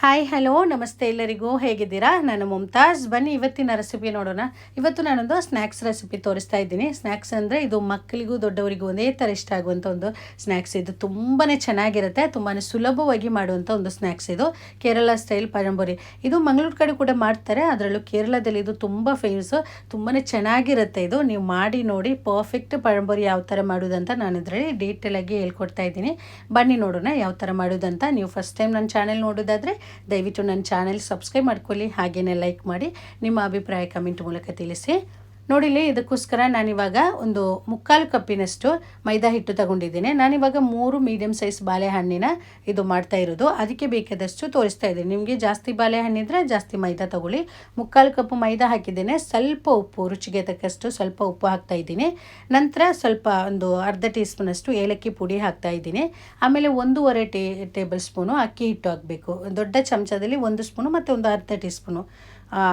Hi hello ನಮಸ್ತೆ ಎಲ್ಲರಿಗೂ. ಹೇಗಿದ್ದೀರಾ? ನಾನು ಮುಮ್ತಾಜ್ ಬನ್ನಿ, ಇವತ್ತಿನ ರೆಸಿಪಿ ನೋಡೋಣ. ಇವತ್ತು ನಾನೊಂದು ಸ್ನ್ಯಾಕ್ಸ್ ರೆಸಿಪಿ ತೋರಿಸ್ತಾ ಇದ್ದೀನಿ. ಸ್ನ್ಯಾಕ್ಸ್ ಅಂದರೆ ಇದು ಮಕ್ಕಳಿಗೂ ದೊಡ್ಡವರಿಗೂ ಒಂದೇ ಥರ ಇಷ್ಟ ಆಗುವಂಥ ಒಂದು ಸ್ನ್ಯಾಕ್ಸ್ ಇದು. ತುಂಬಾ ಚೆನ್ನಾಗಿರುತ್ತೆ. ತುಂಬಾ ಸುಲಭವಾಗಿ ಮಾಡುವಂಥ ಒಂದು ಸ್ನ್ಯಾಕ್ಸ್ ಇದು. ಕೇರಳ ಸ್ಟೈಲ್ ಪರಂಬುರಿ ಇದು ಮಂಗಳೂರು ಕಡೆ ಕೂಡ ಮಾಡ್ತಾರೆ. ಅದರಲ್ಲೂ ಕೇರಳದಲ್ಲಿ ಇದು ತುಂಬ ಫೇಮಸ್ಸು ತುಂಬಾ ಚೆನ್ನಾಗಿರುತ್ತೆ ಇದು. ನೀವು ಮಾಡಿ ನೋಡಿ ಪರ್ಫೆಕ್ಟ್ ಪರಂಬುರಿ ಯಾವ ಥರ ಮಾಡೋದಂತ ನಾನು ಇದರಲ್ಲಿ ಡೀಟೇಲಾಗಿ ಹೇಳ್ಕೊಡ್ತಾ ಇದ್ದೀನಿ. ಬನ್ನಿ ನೋಡೋಣ ಯಾವ ಥರ ಮಾಡೋದಂತ. ನೀವು ಫಸ್ಟ್ ಟೈಮ್ ನನ್ನ ಚಾನೆಲ್ ನೋಡೋದಾದರೆ ದಯವಿಟ್ಟು ನನ್ನ ಚಾನೆಲ್ ಸಬ್ಸ್ಕ್ರೈಬ್ ಮಾಡ್ಕೊಳ್ಳಿ ಹಾಗೆಯೇ ಲೈಕ್ ಮಾಡಿ ನಿಮ್ಮ ಅಭಿಪ್ರಾಯ ಕಮೆಂಟ್ ಮೂಲಕ ತಿಳಿಸಿ. ನೋಡಿಲಿ ಇದಕ್ಕೋಸ್ಕರ ನಾನಿವಾಗ ಒಂದು ಮುಕ್ಕಾಲು ಕಪ್ಪಿನಷ್ಟು ಮೈದಾ ಹಿಟ್ಟು ತಗೊಂಡಿದ್ದೀನಿ. ನಾನಿವಾಗ ಮೂರು ಮೀಡಿಯಮ್ ಸೈಜ್ ಬಾಳೆಹಣ್ಣಿನ ಇದು ಮಾಡ್ತಾ ಇರೋದು. ಅದಕ್ಕೆ ಬೇಕಾದಷ್ಟು ತೋರಿಸ್ತಾ ಇದ್ದೀನಿ. ನಿಮಗೆ ಜಾಸ್ತಿ ಬಾಳೆಹಣ್ಣಿದ್ರೆ ಜಾಸ್ತಿ ಮೈದಾ ತಗೊಳ್ಳಿ. ಮುಕ್ಕಾಲು ಕಪ್ಪು ಮೈದಾ ಹಾಕಿದ್ದೇನೆ. ಸ್ವಲ್ಪ ಉಪ್ಪು, ರುಚಿಗೆ ತಕ್ಕಷ್ಟು ಸ್ವಲ್ಪ ಉಪ್ಪು ಹಾಕ್ತಾ ಇದ್ದೀನಿ. ನಂತರ ಸ್ವಲ್ಪ ಒಂದು ಅರ್ಧ ಟೀ ಸ್ಪೂನಷ್ಟು ಏಲಕ್ಕಿ ಪುಡಿ ಹಾಕ್ತಾ ಇದ್ದೀನಿ. ಆಮೇಲೆ ಒಂದೂವರೆ ಟೇ, ಟೇಬಲ್ ಸ್ಪೂನು ಅಕ್ಕಿ ಹಿಟ್ಟು ಹಾಕಬೇಕು. ದೊಡ್ಡ ಚಮಚದಲ್ಲಿ ಒಂದು ಸ್ಪೂನು ಮತ್ತು ಒಂದು ಅರ್ಧ ಟೀ ಸ್ಪೂನು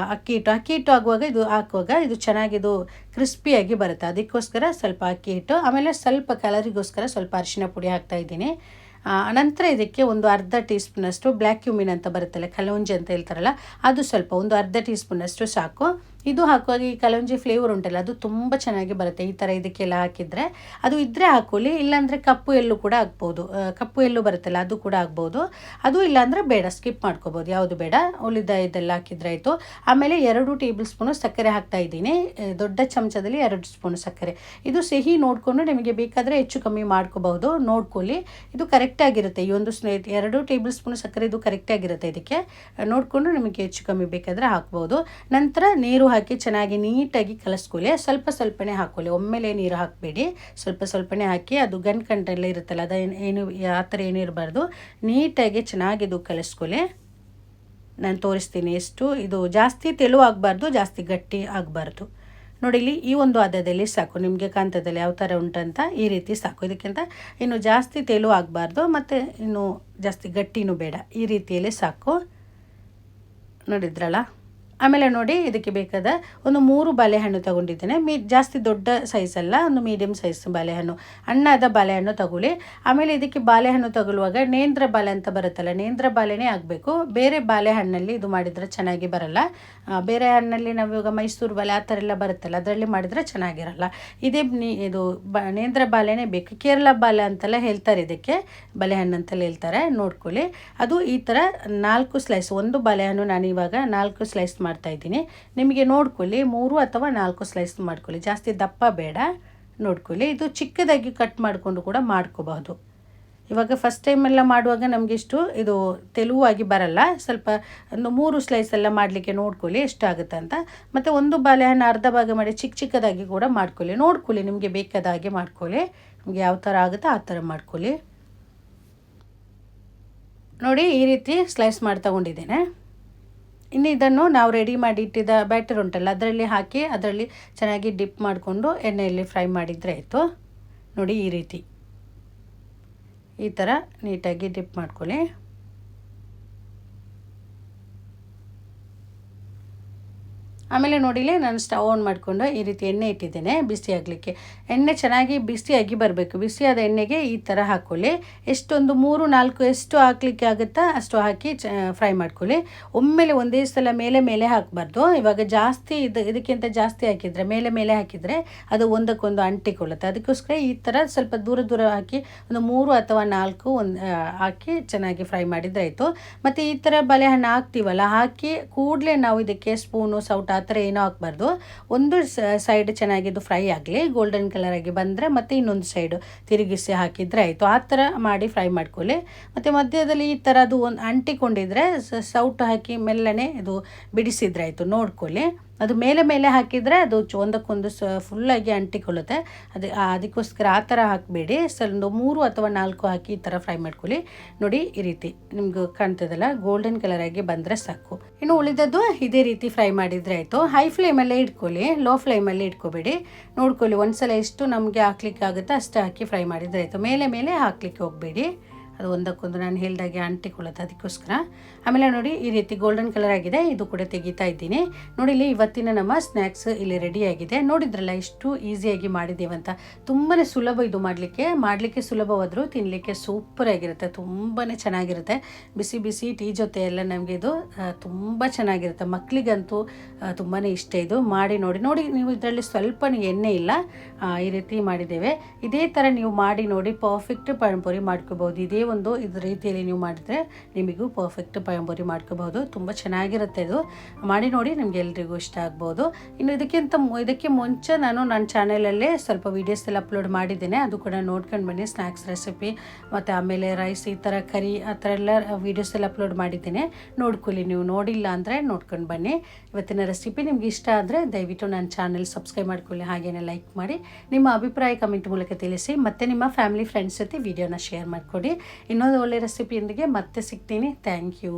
ಅಕ್ಕಿ ಹಿಟ್ಟು ಅಕ್ಕಿ ಹಿಟ್ಟು ಆಗುವಾಗ ಇದು ಹಾಕುವಾಗ ಇದು ಚೆನ್ನಾಗಿದು ಕ್ರಿಸ್ಪಿಯಾಗಿ ಬರುತ್ತೆ. ಅದಕ್ಕೋಸ್ಕರ ಸ್ವಲ್ಪ ಅಕ್ಕಿ ಹಿಟ್ಟು ಆಮೇಲೆ ಸ್ವಲ್ಪ ಕಲರಿಗೋಸ್ಕರ ಸ್ವಲ್ಪ ಅರಿಶಿನ ಪುಡಿ ಹಾಕ್ತಾ ಇದ್ದೀನಿ. ಆ, ನಂತರ ಇದಕ್ಕೆ ಒಂದು ಅರ್ಧ ಟೀ ಸ್ಪೂನಷ್ಟು ಬ್ಲ್ಯಾಕ್ ಕ್ಯೂಮಿನ್ ಅಂತ ಬರುತ್ತಲ್ಲ ಕಲೌಂಜಿ ಅಂತ ಹೇಳ್ತಾರಲ್ಲ ಅದು ಸ್ವಲ್ಪ ಒಂದು ಅರ್ಧ ಟೀ ಸ್ಪೂನಷ್ಟು ಸಾಕು. ಇದು ಹಾಕುವಾಗ ಈ ಕಲಂಜಿ ಫ್ಲೇವರ್ ಉಂಟಲ್ಲ, ಅದು ತುಂಬ ಚೆನ್ನಾಗಿ ಬರುತ್ತೆ. ಈ ಥರ ಇದಕ್ಕೆಲ್ಲ ಹಾಕಿದರೆ ಅದು ಇದ್ದರೆ ಹಾಕೊಳ್ಳಿ, ಇಲ್ಲಾಂದರೆ ಕಪ್ಪು ಎಲ್ಲೂ ಕೂಡ ಹಾಕ್ಬೋದು. ಕಪ್ಪು ಎಲ್ಲೂ ಬರುತ್ತಲ್ಲ, ಅದು ಕೂಡ ಆಗ್ಬೋದು ಅದು ಇಲ್ಲಾಂದರೆ ಬೇಡ ಸ್ಕಿಪ್ ಮಾಡ್ಕೋಬೋದು. ಯಾವುದು ಬೇಡ, ಉಳಿದ ಇದೆಲ್ಲ ಹಾಕಿದ್ರೆ ಆಯಿತು. ಆಮೇಲೆ ಎರಡು ಟೇಬಲ್ ಸ್ಪೂನು ಸಕ್ಕರೆ ಹಾಕ್ತಾ ಇದ್ದೀನಿ. ದೊಡ್ಡ ಚಮಚದಲ್ಲಿ ಎರಡು ಸ್ಪೂನು ಸಕ್ಕರೆ. ಇದು ಸಿಹಿ ನೋಡಿಕೊಂಡು ನಿಮಗೆ ಬೇಕಾದರೆ ಹೆಚ್ಚು ಕಮ್ಮಿ ಮಾಡ್ಕೋಬಹುದು. ನೋಡ್ಕೊಳ್ಳಿ. ಇದು ಕರೆಕ್ಟಾಗಿರುತ್ತೆ ಈ ಒಂದು ಎರಡು ಟೇಬಲ್ ಸ್ಪೂನು ಸಕ್ಕರೆ, ಇದು ಕರೆಕ್ಟಾಗಿರುತ್ತೆ ಇದಕ್ಕೆ. ನೋಡಿಕೊಂಡು ನಿಮಗೆ ಹೆಚ್ಚು ಕಮ್ಮಿ ಬೇಕಾದರೆ ಹಾಕ್ಬೋದು. ನಂತರ ನೀರು ಹಾಕಿ ಚೆನ್ನಾಗಿ ನೀಟಾಗಿ ಕಲಿಸ್ಕೊಳ್ಳಿ. ಸ್ವಲ್ಪ ಸ್ವಲ್ಪನೇ ಹಾಕೊಳ್ಳಿ. ಒಮ್ಮೆಲೆ ನೀರು ಹಾಕಬೇಡಿ. ಸ್ವಲ್ಪ ಸ್ವಲ್ಪನೇ ಹಾಕಿ ಅದು ಗನ್ ಕಂಟ್ರೆಲ್ಲ ಇರುತ್ತಲ್ಲ, ಅದು ಏನು ಆ ಥರ ಏನು ಇರಬಾರ್ದು. ನೀಟಾಗಿ ಚೆನ್ನಾಗಿದು ಕಲಿಸ್ಕೊಳ್ಳಿ. ನಾನು ತೋರಿಸ್ತೀನಿ ಎಷ್ಟು. ಇದು ಜಾಸ್ತಿ ತೆಳು ಆಗಬಾರ್ದು ಜಾಸ್ತಿ ಗಟ್ಟಿ ಆಗಬಾರ್ದು. ನೋಡಿ, ಇಲ್ಲಿ ಈ ಒಂದು ಹದದಲ್ಲಿ ಸಾಕು. ನಿಮಗೆ ಕಾಂತದಲ್ಲಿ ಯಾವ ಥರ ಉಂಟಂತ. ಈ ರೀತಿ ಸಾಕು. ಇದಕ್ಕಿಂತ ಇನ್ನು ಜಾಸ್ತಿ ತೆಳು ಆಗಬಾರ್ದು ಮತ್ತು ಇನ್ನು ಜಾಸ್ತಿ ಗಟ್ಟಿನೂ ಬೇಡ. ಈ ರೀತಿಯಲ್ಲಿ ಸಾಕು. ನೋಡಿದ್ರಲ್ಲ? ಆಮೇಲೆ ನೋಡಿ ಇದಕ್ಕೆ ಬೇಕಾದ ಒಂದು ಮೂರು ಬಾಳೆಹಣ್ಣು ತಗೊಂಡಿದ್ದೇನೆ. ಮೀ ಜಾಸ್ತಿ ದೊಡ್ಡ ಸೈಜ್ ಅಲ್ಲ, ಒಂದು ಮೀಡಿಯಮ್ ಸೈಜ್ ಬಾಳೆಹಣ್ಣು. ಅಣ್ಣದ ಬಾಳೆಹಣ್ಣು ತಗೊಳ್ಳಿ. ಆಮೇಲೆ ಇದಕ್ಕೆ ಬಾಳೆಹಣ್ಣು ತಗೊಳ್ಳುವಾಗ ನೇಂದ್ರ ಬಾಳೆ ಅಂತ ಬರುತ್ತಲ್ಲ, ನೇಂದ್ರ ಬಾಳೆನೇ ಆಗಬೇಕು. ಬೇರೆ ಬಾಳೆಹಣ್ಣಲ್ಲಿ ಇದು ಮಾಡಿದರೆ ಚೆನ್ನಾಗಿ ಬರಲ್ಲ. ಬೇರೆ ಹಣ್ಣಲ್ಲಿ ನಾವು ಇವಾಗ ಮೈಸೂರು ಬಾಳೆ ಆ ಥರ ಎಲ್ಲ ಬರುತ್ತಲ್ಲ, ಅದರಲ್ಲಿ ಮಾಡಿದರೆ ಚೆನ್ನಾಗಿರಲ್ಲ. ಇದೇ ಇದು ಬ ನೇಂದ್ರ ಬಾಳೆನೇ ಬೇಕು. ಕೇರಳ ಬಾಳೆ ಅಂತೆಲ್ಲ ಹೇಳ್ತಾರೆ ಇದಕ್ಕೆ, ಬಾಳೆಹಣ್ಣು ಅಂತೆಲ್ಲ ಹೇಳ್ತಾರೆ. ನೋಡ್ಕೊಳ್ಳಿ. ಅದು ಈ ಥರ ನಾಲ್ಕು ಸ್ಲೈಸ್ ಒಂದು ಬಾಳೆಹಣ್ಣು ನಾನು ಇವಾಗ ನಾಲ್ಕು ಸ್ಲೈಸ್ ಮಾಡ್ತಾ ಇದ್ದೀನಿ. ನಿಮಗೆ ನೋಡ್ಕೊಳ್ಳಿ, ಮೂರು ಅಥವಾ ನಾಲ್ಕು ಸ್ಲೈಸ್ ಮಾಡ್ಕೊಳ್ಳಿ. ಜಾಸ್ತಿ ದಪ್ಪ ಬೇಡ, ನೋಡ್ಕೊಳ್ಳಿ. ಇದು ಚಿಕ್ಕದಾಗಿ ಕಟ್ ಮಾಡಿಕೊಂಡು ಕೂಡ ಮಾಡ್ಕೋಬಹುದು. ಇವಾಗ ಫಸ್ಟ್ ಟೈಮೆಲ್ಲ ಮಾಡುವಾಗ ನಮಗೆ ಇಷ್ಟು ಇದು ತೆಲುವಾಗಿ ಬರಲ್ಲ. ಸ್ವಲ್ಪ ಒಂದು ಮೂರು ಸ್ಲೈಸ್ ಎಲ್ಲ ಮಾಡಲಿಕ್ಕೆ ನೋಡ್ಕೊಳ್ಳಿ, ಎಷ್ಟಾಗುತ್ತೆ ಅಂತ. ಮತ್ತು ಒಂದು ಬಾಳೆಹಣ್ಣು ಅರ್ಧ ಭಾಗ ಮಾಡಿ ಚಿಕ್ಕ ಚಿಕ್ಕದಾಗಿ ಕೂಡ ಮಾಡ್ಕೊಳ್ಳಿ. ನೋಡ್ಕೊಳ್ಳಿ, ನಿಮಗೆ ಬೇಕಾದ ಹಾಗೆ ಮಾಡ್ಕೊಳ್ಳಿ. ನಿಮಗೆ ಯಾವ ಥರ ಆಗುತ್ತೋ ಆ ಥರ ಮಾಡ್ಕೊಳ್ಳಿ. ನೋಡಿ, ಈ ರೀತಿ ಸ್ಲೈಸ್ ಮಾಡಿ ತಗೊಂಡಿದ್ದೇನೆ ಇನ್ನು ಇದನ್ನು ನಾವು ರೆಡಿ ಮಾಡಿ ಇಟ್ಟಿದ್ದ ಬ್ಯಾಟರ್ ಉಂಟಲ್ಲ, ಅದರಲ್ಲಿ ಹಾಕಿ, ಅದರಲ್ಲಿ ಚೆನ್ನಾಗಿ ಡಿಪ್ ಮಾಡಿಕೊಂಡು ಎಣ್ಣೆಯಲ್ಲಿ ಫ್ರೈ ಮಾಡಿದರೆ ಆಯಿತು. ನೋಡಿ ಈ ರೀತಿ. ಈ ಥರ ನೀಟಾಗಿ ಡಿಪ್ ಮಾಡ್ಕೊಳ್ಳಿ. ಆಮೇಲೆ ನೋಡಿಲಿ ನಾನು ಸ್ಟವ್ ಆನ್ ಮಾಡಿಕೊಂಡು ಈ ರೀತಿ ಎಣ್ಣೆ ಇಟ್ಟಿದ್ದೇನೆ, ಬಿಸಿ ಆಗಲಿಕ್ಕೆ. ಎಣ್ಣೆ ಚೆನ್ನಾಗಿ ಬಿಸಿಯಾಗಿ ಬರಬೇಕು. ಬಿಸಿಯಾದ ಎಣ್ಣೆಗೆ ಈ ಥರ ಹಾಕ್ಕೊಳ್ಳಿ ಎಷ್ಟೊಂದು ಮೂರು, ನಾಲ್ಕು ಎಷ್ಟು ಹಾಕಲಿಕ್ಕೆ ಆಗುತ್ತಾ ಅಷ್ಟು ಹಾಕಿ ಚ, ಫ್ರೈ ಮಾಡ್ಕೊಳ್ಳಿ. ಒಮ್ಮೆಲೆ ಒಂದೇ ಸಲ ಮೇಲೆ ಮೇಲೆ ಹಾಕಬಾರ್ದು. ಇವಾಗ ಜಾಸ್ತಿ ಇದು, ಇದಕ್ಕಿಂತ ಜಾಸ್ತಿ ಹಾಕಿದರೆ, ಮೇಲೆ ಮೇಲೆ ಹಾಕಿದರೆ ಅದು ಒಂದಕ್ಕೊಂದು ಅಂಟಿಕೊಳ್ಳುತ್ತೆ. ಅದಕ್ಕೋಸ್ಕರ ಈ ಥರ ಸ್ವಲ್ಪ ದೂರ ದೂರ ಹಾಕಿ ಒಂದು ಮೂರು ಅಥವಾ ನಾಲ್ಕು ಒಂದು ಹಾಕಿ ಚೆನ್ನಾಗಿ ಫ್ರೈ ಮಾಡಿದರೆ ಆಯಿತು. ಮತ್ತು ಈ ಥರ ಬಲೆಹಣ್ಣು ಹಾಕ್ತೀವಲ್ಲ, ಹಾಕಿ ಕೂಡಲೇ ನಾವು ಇದಕ್ಕೆ ಸ್ಪೂನು, ಸೌಟ ಥರ ಏನೂ ಹಾಕ್ಬಾರ್ದು ಒಂದು ಸೈಡ್ ಚೆನ್ನಾಗಿದ್ದು ಫ್ರೈ ಆಗಲಿ ಗೋಲ್ಡನ್ ಕಲರಾಗಿ ಬಂದರೆ ಮತ್ತೆ ಇನ್ನೊಂದು ಸೈಡು ತಿರುಗಿಸಿ ಹಾಕಿದರೆ ಆಯಿತು. ಆ ಥರ ಮಾಡಿ ಫ್ರೈ ಮಾಡ್ಕೊಳ್ಳಿ. ಮತ್ತು ಮಧ್ಯದಲ್ಲಿ ಈ ಥರ ಅದು ಒಂದು ಅಂಟಿಕೊಂಡಿದ್ರೆ ಸೌಟು ಹಾಕಿ, ಮೆಲ್ಲನೆ ಇದು ಬಿಡಿಸಿದ್ರೆ ಆಯಿತು. ನೋಡ್ಕೊಳ್ಳಿ. ಅದು ಮೇಲೆ ಮೇಲೆ ಹಾಕಿದರೆ ಅದು ಒಂದಕ್ಕೊಂದು ಸ ಫುಲ್ಲಾಗಿ ಅಂಟಿಕೊಳ್ಳುತ್ತೆ. ಅದು ಅದಕ್ಕೋಸ್ಕರ ಆ ಥರ ಹಾಕಬೇಡಿ. ಒಂದು ಮೂರು ಅಥವಾ ನಾಲ್ಕು ಹಾಕಿ ಈ ಥರ ಫ್ರೈ ಮಾಡ್ಕೊಳ್ಳಿ. ನೋಡಿ, ಈ ರೀತಿ. ನಿಮ್ಗೆ ಕಾಣ್ತದಲ್ಲ ಗೋಲ್ಡನ್ ಕಲರಾಗಿ ಬಂದರೆ ಸಾಕು. ಇನ್ನು ಉಳಿದದ್ದು ಇದೇ ರೀತಿ ಫ್ರೈ ಮಾಡಿದರೆ ಆಯಿತು. ಹೈ ಫ್ಲೇಮಲ್ಲೇ ಇಟ್ಕೊಳ್ಳಿ. ಲೋ ಫ್ಲೇಮಲ್ಲಿ ಇಟ್ಕೋಬೇಡಿ. ನೋಡ್ಕೊಳ್ಳಿ, ಒಂದ್ಸಲ ಎಷ್ಟು ನಮಗೆ ಹಾಕ್ಲಿಕ್ಕೆ ಆಗುತ್ತೆ ಅಷ್ಟು ಹಾಕಿ ಫ್ರೈ ಮಾಡಿದರೆ ಆಯಿತು. ಮೇಲೆ ಮೇಲೆ ಹಾಕ್ಲಿಕ್ಕೆ ಹೋಗಬೇಡಿ. ಅದು ಒಂದಕ್ಕೊಂದು ನಾನು ಹೇಳ್ದಾಗೆ ಅಂಟಿಕೊಳ್ಳುತ್ತೆ ಅದಕ್ಕೋಸ್ಕರ. ಆಮೇಲೆ ನೋಡಿ ಈ ರೀತಿ ಗೋಲ್ಡನ್ ಕಲರ್ ಆಗಿದೆ, ಇದು ಕೂಡ ತೆಗಿತಾ ಇದ್ದೀನಿ. ನೋಡಿ ಇಲ್ಲಿ ಇವತ್ತಿನ ನಮ್ಮ ಸ್ನ್ಯಾಕ್ಸ್ ಇಲ್ಲಿ ರೆಡಿ ಆಗಿದೆ. ನೋಡಿದ್ರಲ್ಲ ಎಷ್ಟು ಈಸಿಯಾಗಿ ಮಾಡಿದ್ದೇವಂತ. ತುಂಬಾ ಸುಲಭ ಇದು ಮಾಡಲಿಕ್ಕೆ. ಮಾಡಲಿಕ್ಕೆ ಸುಲಭವಾದರೂ ತಿನ್ನಲಿಕ್ಕೆ ಸೂಪರ್ ಆಗಿರುತ್ತೆ. ತುಂಬಾ ಚೆನ್ನಾಗಿರುತ್ತೆ. ಬಿಸಿ ಬಿಸಿ ಟೀ ಜೊತೆ ಎಲ್ಲ ನಮಗೆ ಇದು ತುಂಬ ಚೆನ್ನಾಗಿರುತ್ತೆ. ಮಕ್ಕಳಿಗಂತೂ ತುಂಬಾ ಇಷ್ಟ ಇದು. ಮಾಡಿ ನೋಡಿ. ನೋಡಿ ನೀವು ಇದರಲ್ಲಿ ಸ್ವಲ್ಪ ಎಣ್ಣೆ ಇಲ್ಲ. ಈ ರೀತಿ ಮಾಡಿದ್ದೇವೆ. ಇದೇ ಥರ ನೀವು ಮಾಡಿ ನೋಡಿ ಪರ್ಫೆಕ್ಟ್ ಪಣಪುರಿ ಮಾಡ್ಕೋಬಹುದು ಇದೇ ಒಂದು ಇದು ರೀತಿಯಲ್ಲಿ ನೀವು ಮಾಡಿದರೆ ನಿಮಗೂ ಪರ್ಫೆಕ್ಟ್ ಪಯಂಬೂರಿ ಮಾಡ್ಕೋಬಹುದು. ತುಂಬ ಚೆನ್ನಾಗಿರುತ್ತೆ ಇದು. ಮಾಡಿ ನೋಡಿ ನಿಮ್ಗೆ ಎಲ್ರಿಗೂ ಇಷ್ಟ ಆಗ್ಬೋದು. ಇನ್ನು ಇದಕ್ಕಿಂತ ಇದಕ್ಕೆ ಮುಂಚೆ ನಾನು ನನ್ನ ಚಾನಲಲ್ಲೇ ಸ್ವಲ್ಪ ವೀಡಿಯೋಸ್ ಎಲ್ಲ ಅಪ್ಲೋಡ್ ಮಾಡಿದ್ದೇನೆ. ಅದು ಕೂಡ ನೋಡ್ಕೊಂಡು ಬನ್ನಿ. ಸ್ನ್ಯಾಕ್ಸ್ ರೆಸಿಪಿ ಮತ್ತು ಆಮೇಲೆ ರೈಸ್ ಈ ಥರ ಕರಿ ಆ ಥರ ಎಲ್ಲ ವೀಡಿಯೋಸ್ ಎಲ್ಲ ಅಪ್ಲೋಡ್ ಮಾಡಿದ್ದೇನೆ. ನೋಡ್ಕೊಳ್ಳಿ. ನೀವು ನೋಡಿಲ್ಲ ಅಂದರೆ ನೋಡ್ಕೊಂಡು ಬನ್ನಿ. ಇವತ್ತಿನ ರೆಸಿಪಿ ನಿಮ್ಗೆ ಇಷ್ಟ ಆದರೆ ದಯವಿಟ್ಟು ನನ್ನ ಚಾನಲ್ ಸಬ್ಸ್ಕ್ರೈಬ್ ಮಾಡ್ಕೊಳ್ಳಿ. ಹಾಗೇನೆ ಲೈಕ್ ಮಾಡಿ. ನಿಮ್ಮ ಅಭಿಪ್ರಾಯ ಕಮೆಂಟ್ ಮೂಲಕ ತಿಳಿಸಿ. ಮತ್ತು ನಿಮ್ಮ ಫ್ಯಾಮಿಲಿ ಫ್ರೆಂಡ್ಸ್ ಜೊತೆ ವಿಡಿಯೋನ ಶೇರ್ ಮಾಡಿಕೊಡಿ ಇನ್ನೊಂದು ಒಳ್ಳೆ ರೆಸಿಪಿಯೊಂದಿಗೆ ಮತ್ತೆ ಸಿಗ್ತೀನಿ. Thank you